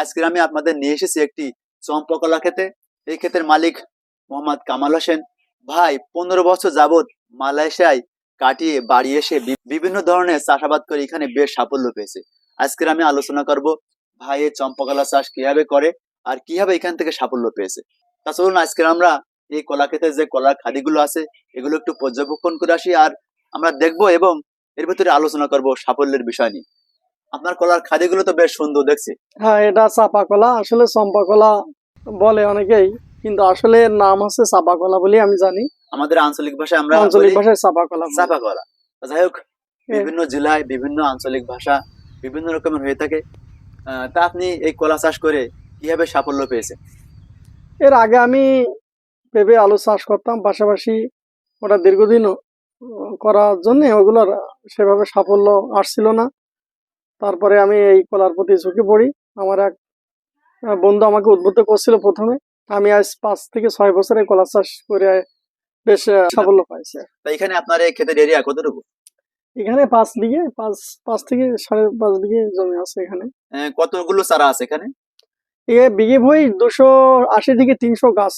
আজকে আমি আপনাদের নিয়ে এসেছি একটি চম্পকলা খেতে। এই ক্ষেতের মালিক মোহাম্মদ কামাল হোসেন। ভাই, পনেরো বছর যাবৎ মালয়েশিয়ায় কাটিয়ে বাড়ি এসে বিভিন্ন ধরনের চাষাবাদ করে এখানে বেশ সাফল্য পেয়েছে। আজকে আমি আলোচনা করব ভাই, এই চম্পকলা চাষ কীভাবে করে আর কীভাবে এখান থেকে সাফল্য পেয়েছে। তা চলুন, আজকে আমরা এই কলা ক্ষেতের যে কলার খাদিগুলো আছে, এগুলো একটু পর্যবেক্ষণ করে আসি আর আমরা দেখব এবং এর ভিতরে আলোচনা করব সাফল্যের বিষয় নিয়ে। আপনার কলার খাদিগুলো তো বেশ সুন্দর দেখছি। হ্যাঁ এটা চাপা কলা আসলে চম্পা কলা বলে অনেকেই কিন্তু আসলে নাম হচ্ছে চাপা কলা বলে আমি জানি। আমাদের আঞ্চলিক ভাষায় আমরা আঞ্চলিক ভাষায় চাপা কলা চাপা কলা। যাই হোক বিভিন্ন জেলায় বিভিন্ন আঞ্চলিক ভাষা বিভিন্ন রকমের হয়ে থাকে। তা আপনি এই কলা চাষ করে কীভাবে সাফল্য পেয়েছেন? এর আগে আমি ভেবে আলু চাষ করতাম পাশাপাশি ওটা দীর্ঘদিন করার জন্য ওগুলোর সেভাবে সাফল্য আসছিল না। তারপরে আমি এই কলার প্রতি ঝুঁকে পড়ি। আমার এক বন্ধু আমাকে উদ্বুদ্ধ করছিল প্রথমে। আমি আজ পাঁচ থেকে ছয় বছর এই কলা চাষ করে বেশ সাফল্য পাইছে। এখানে আপনার এই ক্ষেতের এরিয়া কতটুকু? এখানে পাঁচ বিঘে পাঁচ পাঁচ থেকে সাড়ে পাঁচ বিঘে জমি আছে এখানে। কতগুলো চারা আছে এখানে? এ বিঘে বই দুশো আশি থেকে তিনশো গাছ।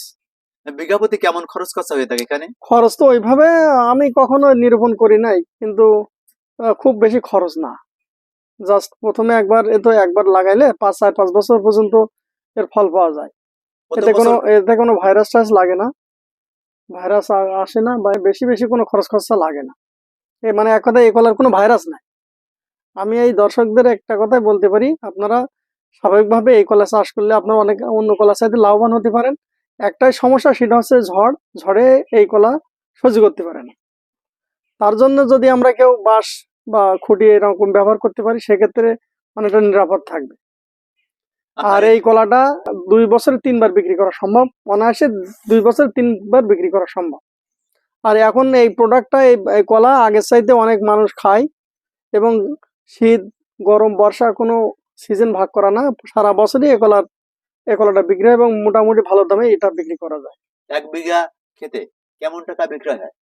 বিঘা প্রতি কেমন খরচ খরচা হয়ে থাকে এখানে? খরচ তো ওইভাবে আমি কখনো নিরূপণ করি নাই কিন্তু খুব বেশি খরচ না। জাস্ট প্রথমে একবার এ তো একবার লাগাইলে পাঁচ চার পাঁচ বছর পর্যন্ত এর ফল পাওয়া যায়। এতে কোনো এতে কোনো ভাইরাস টাইরাস লাগে না। ভাইরাস আসে না বা বেশি বেশি কোনো খরচ খরচা লাগে না। এ মানে এক কথায় এই কলার কোনো ভাইরাস নাই। আমি এই দর্শকদের একটা কথাই বলতে পারি আপনারা স্বাভাবিকভাবে এই কলা চাষ করলে আপনারা অনেক অন্য কলা চাইতে লাভবান হতে পারেন। একটাই সমস্যা সেটা হচ্ছে ঝড়। ঝড়ে এই কলা সহ্য করতে পারে না। তার জন্য যদি আমরা কেউ বাঁশ বা খুঁটি এরকম ব্যবহার করতে পারি সেক্ষেত্রে অনেকটা নিরাপদ থাকবে। আর এই কলাটা দুই বছরে তিনবার বিক্রি করা সম্ভব অনায়াসে দুই বছরে তিনবার বিক্রি করা সম্ভব। আর এখন এই প্রোডাক্টটা এই এই কলা আগের চাইতে অনেক মানুষ খায় এবং শীত গরম বর্ষা কোনো সিজন ভাগ করা না সারা বছরই এ কলার এ কলাটা বিক্রি হয় এবং মোটামুটি ভালো দামে এটা বিক্রি করা যায়। এক বিঘা খেতে কেমন টাকা বিক্রয় হয়?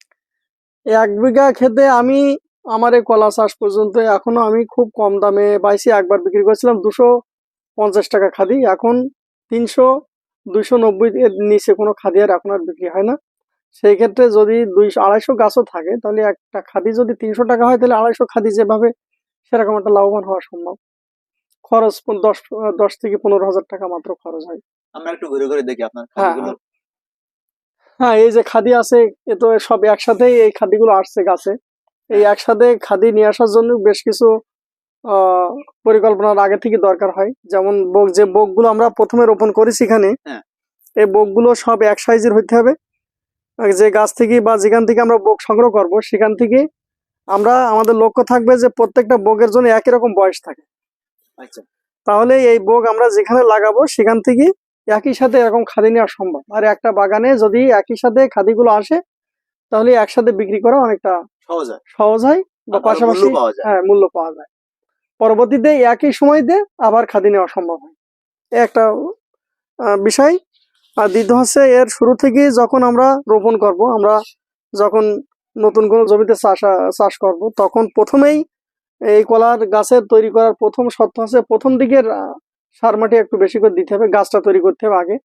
এক বিঘা খেতে আমি আমার এই কলা চাষ পর্যন্ত এখনও আমি খুব কম দামে পাইছি। একবার বিক্রি করেছিলাম দুশো পঞ্চাশ টাকা খাদি। এখন তিনশো দুইশো নব্বই এর নিচে কোনো খাদি আর এখন আর বিক্রি হয় না। সেই ক্ষেত্রে যদি দুইশো আড়াইশো গাছও থাকে তাহলে একটা খাদি যদি তিনশো টাকা হয় তাহলে আড়াইশো খাদি যেভাবে সেরকম একটা লাভবান হওয়া সম্ভব। খরচ দশ দশ থেকে পনেরো হাজার টাকা মাত্র খরচ হয়। আমরা একটু ঘুরে ঘুরে দেখি আপনার হ্যাঁ, হ্যাঁ এই যে খাদি আছে এ তো সব একসাথেই এই খাদিগুলো আসছে গাছে। এই একসাথে খাদি নিয়ে আসার জন্য বেশ কিছু আহ, পরিকল্পনার আগে থেকে দরকার হয়। যেমন বক যে বকগুলো আমরা প্রথমে রোপণ করেছি এখানে হ্যাঁ। এই বকগুলো সব এক সাইজের হইতে হবে। যে গাছ থেকে বা যেখান থেকে আমরা বোক সংগ্রহ করব সেখান থেকে আমরা আমাদের লক্ষ্য থাকবে যে প্রত্যেকটা বকের জন্য একই রকম বয়স থাকে। আচ্ছা। তাহলে এই বোগ আমরা যেখানে লাগাবো সেখান থেকে একই সাথে এরকম খাদি নেওয়া সম্ভব। আর একটা বাগানে যদি একই সাথে খাদিগুলো আসে তাহলে একসাথে বিক্রি করা অনেকটা সহজ হয়। সহজ হয় বা পাশাপাশি হ্যাঁ মূল্য পাওয়া যায়। পরবর্তীতে একই সময়তে আবার খাদি নেওয়া সম্ভব হয়। একটা বিষয়। আর দ্বিতীয় হচ্ছে এর শুরু থেকে যখন আমরা রোপণ করব আমরা যখন নতুন কোনো জমিতে চাষ চাষ করব তখন প্রথমেই এই কলার গাছের তৈরি করার প্রথম শর্ত হচ্ছে প্রথম দিকের সার মাটি একটু বেশি করে দিতে হবে গাছটা তৈরি করতে হবে আগে।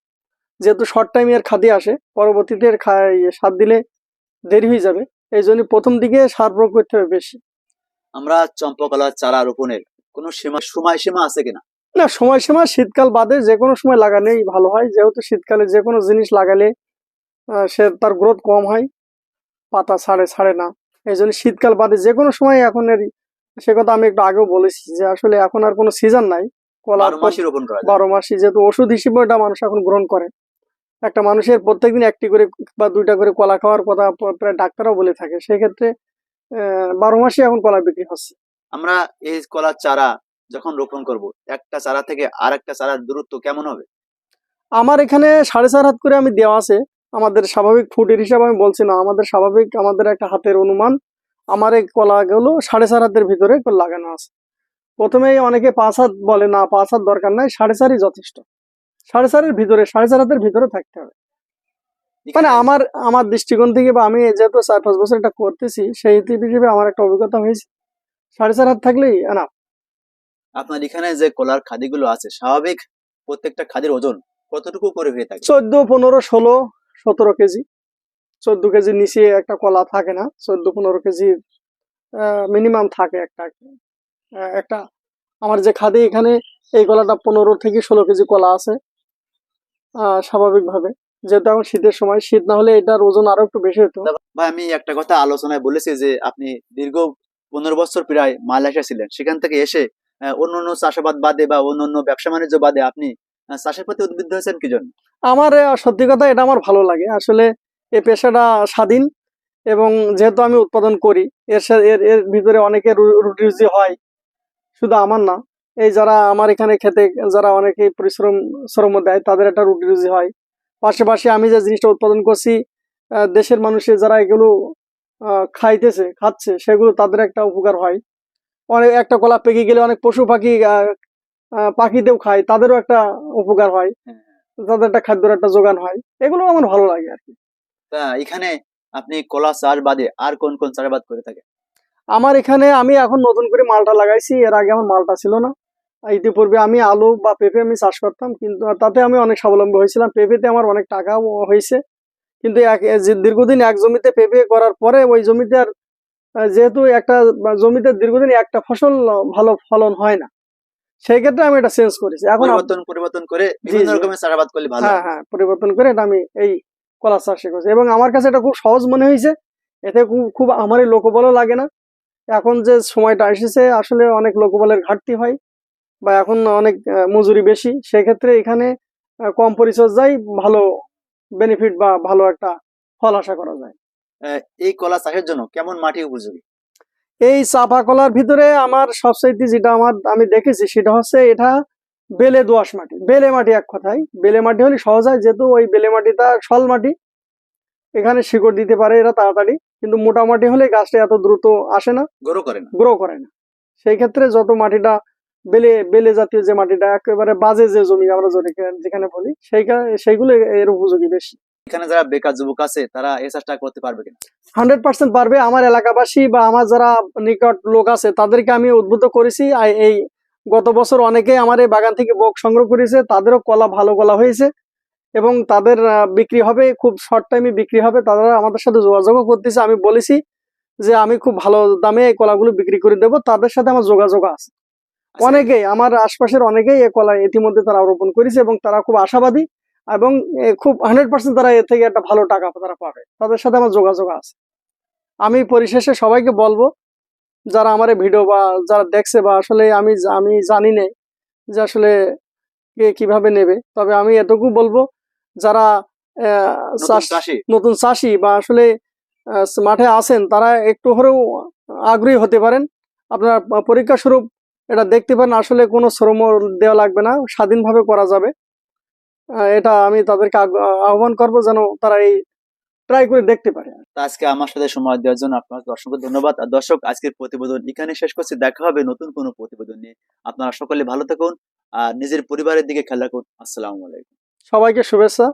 যেহেতু শর্ট টাইমে এর খাদি আসে পরবর্তীতে এর সার দিলে দেরি হয়ে যাবে। এই জন্য প্রথম দিকে সার প্রয়োগ করতে হবে বেশি। আমরা চম্পকলার চারা রোপণের কোনো সীমা সময় সীমা আছে কিনা? না সময় সময় শীতকাল বাদে যে কোনো সময় লাগানোই ভালো হয়। যেহেতু শীতকালে যে কোনো জিনিস লাগালে সে তার গ্রোথ কম হয় পাতা ছাড়ে ছাড়ে না। এই জন্য শীতকাল বাদে যে কোনো সময় এখন এর সে কথা আমি একটু আগেও বলেছি যে আসলে এখন আর কোনো সিজন নাই। কলা বারো মাসই যেহেতু ওষুধ হিসেবে এটা মানুষ এখন গ্রহণ করে। একটা মানুষের প্রত্যেকদিন একটি করে বা দুইটা করে কলা খাওয়ার কথা প্রায় ডাক্তারও বলে থাকে। সেক্ষেত্রে বারো মাসে এখন কলা বিক্রি হচ্ছে। আমরা এই কলার চারা যখন রোপণ করব একটা চারা থেকে আর একটা চারার দূরত্ব কেমন হবে? আমার এখানে সাড়ে চার হাত করে আমি দেওয়া আছে। আমাদের স্বাভাবিক ফুটের হিসাবে আমি বলছি না। আমাদের স্বাভাবিক আমাদের একটা হাতের অনুমান আমার এই কলাগুলো সাড়ে চার হাতের ভিতরে লাগানো আছে। প্রথমেই অনেকে পাঁচ হাত বলে না পাঁচ হাত দরকার নাই সাড়ে চারই যথেষ্ট। সাড়ে চারের ভিতরে সাড়ে চার হাতের ভিতরে থাকতে হবে। মানে আমার আমার দৃষ্টিকোণ থেকে বা আমি যেহেতু চার পাঁচ বছর এটা করতেছি সেই হিসেবে আমার একটা অভিজ্ঞতা হয়েছে। সাড়ে চার হাত থাকলেই না আপনার এখানে যে কলার খাদিগুলো আছে স্বাভাবিক প্রত্যেকটা খাদের ওজন কতটুকু করে হয়ে থাকে? চোদ্দ পনেরো ষোলো সতেরো কেজি। চোদ্দ কেজির নিচে একটা কলা থাকে না চোদ্দ পনেরো কেজি মিনিমাম থাকে একটা একটা। আমার যে খাদে এখানে এই কলাটা পনেরো থেকে ষোলো কেজি কলা আছে। স্বাভাবিকভাবে। যেহেতু এখন শীতের সময় শীত না হলে এটার ওজন আরও একটু বেশি হতো ভাই আমি একটা কথা আলোচনায় বলেছি যে আপনি দীর্ঘ পনেরো বছর প্রায় মালয়েশিয়া ছিলেন। সেখান থেকে এসে অন্য অন্য চাষাবাদ বাদে বা অন্য অন্য ব্যবসা বাণিজ্য বাদে আপনি চাষের প্রতি উদ্বুদ্ধ হয়েছেন কি জন্য? আমার সত্যি কথা এটা আমার ভালো লাগে। আসলে এই পেশাটা স্বাধীন এবং যেহেতু আমি উৎপাদন করি এর এর ভিতরে অনেকের রুটি রুজি হয় শুধু আমার না। এই যারা আমার এখানে খেতে যারা অনেকে পরিশ্রম শ্রম দেয় তাদের একটা রুটি রুজি হয়। পাশাপাশি আমি যে জিনিসটা উৎপাদন করছি দেশের মানুষের যারা এগুলো খাইতেছে খাচ্ছে সেগুলো তাদের একটা উপকার হয়। অনেক একটা কলা পেকে গেলে অনেক পশু পাখি পাখিতেও খায় তাদেরও একটা উপকার হয়। তাদের একটা খাদ্যের একটা যোগান হয়। এগুলো আমার ভালো লাগে আর কি। এখানে আপনি কলা চাষ বাদে আর কোন কোন চাষাবাদ করে থাকেন? আমার এখানে আমি এখন নতুন করে মালটা লাগাইছি এর আগে আমার মালটা ছিল না। ইতিপূর্বে আমি আলু বা পেঁপে আমি চাষ করতাম কিন্তু তাতে আমি অনেক স্বাবলম্বী হয়েছিলাম। পেঁপেতে আমার অনেক টাকাও হয়েছে। কিন্তু এক যে দীর্ঘদিন এক জমিতে পেঁপে করার পরে ওই জমিতে আর যেহেতু একটা জমিতে দীর্ঘদিন একটা ফসল ভালো ফলন হয় না সেই ক্ষেত্রে আমি এটা চেঞ্জ করেছি। এখন পরিবর্তন পরিবর্তন করে বিভিন্ন রকমের চাষাবাদ করলে ভালো হ্যাঁ। হ্যাঁ পরিবর্তন করে এটা আমি এই কলা চাষ করছি। এবং আমার কাছে এটা খুব সহজ মনে হয়েছে। এতে খুব খুব আমারই লোকবলও লাগে না। এখন যে সময়টা এসেছে আসলে অনেক লোকবলের ঘাটতি হয়। বা এখন অনেক মজুরি বেশি সেক্ষেত্রে এখানে কম পরিচর্যায় ভালো বেনিফিট বা ভালো একটা ফল আশা করা যায়। এই কলা চাষের জন্য কেমন মাটি উপযোগী? এই চাপা কলার ভিতরে আমার সবচাইতে যেটা আমার আমি দেখেছি সেটা হচ্ছে এটা বেলে দোআঁশ মাটি। বেলে মাটি এক কথায়। বেলে মাটি হলে সহজ হয় যেহেতু ওই বেলে মাটিটা সল মাটি এখানে শিকড় দিতে পারে এরা তাড়াতাড়ি কিন্তু মোটা মাটি হলে গাছটা এত দ্রুত আসে না গ্রো করে না। গ্রো করে না। সেই ক্ষেত্রে যত মাটিটা বেলে বেলে জাতীয় যে মাটিটা একেবারে বাজে যে জমি আমরা যেখানে- যেখানে বলি সেই সেইগুলো এর উপযোগী বেশি। এখানে যারা বেকার যুবক আছে তারা এই চাষটা করতে পারবে কিনা? হান্ড্রেড পার্সেন্ট পারবে আমার এলাকাবাসী বা আমার যারা নিকট লোক আছে তাদেরকে আমি উদ্বুদ্ধ করেছি। এই গত বছর অনেকেই আমার এই বাগান থেকে বক সংগ্রহ করেছে তাদেরও কলা ভালো কলা হয়েছে এবং তাদের বিক্রি হবে খুব শর্ট টাইমে বিক্রি হবে তারা আমাদের সাথে যোগাযোগও করতেছে। আমি বলেছি যে আমি খুব ভালো দামে এই কলাগুলো বিক্রি করে দেবো তাদের সাথে আমার যোগাযোগ আছে। অনেকেই আমার আশপাশের অনেকেই এই কলা ইতিমধ্যে তারা রোপণ করেছে এবং তারা খুব আশাবাদী এবং খুব হান্ড্রেড পার্সেন্ট তারা এর থেকে একটা ভালো টাকা তারা পাবে। তাদের সাথে আমার যোগাযোগ আছে। আমি পরিশেষে সবাইকে বলব যারা আমার ভিডিও বা যারা দেখছে বা আসলে আমি আমি জানি না যে আসলে কে কীভাবে নেবে তবে আমি এটুকু বলব যারা নতুন চাষি বা আসলে মাঠে আছেন তারা একটু হলেও আগ্রহী হতে পারেন। আপনার পরীক্ষা স্বরূপ এটা দেখতে পান আসলে কোনো শ্রম দেওয়া লাগবে না স্বাধীনভাবে করা যাবে। এটা আমি তাদেরকে আহ্বান করব যেন তারা এই ট্রাই করে দেখতে পারে। আজকে আমার সাথে সময় দেওয়ার জন্য আপনার অসংখ্য ধন্যবাদ। আর দর্শক আজকের প্রতিবেদন এখানে শেষ করছি। দেখা হবে নতুন কোনো প্রতিবেদন নিয়ে। আপনারা সকলে ভালো থাকুন আর নিজের পরিবারের দিকে খেয়াল রাখুন। আসসালামু আলাইকুম। সবাইকে শুভেচ্ছা।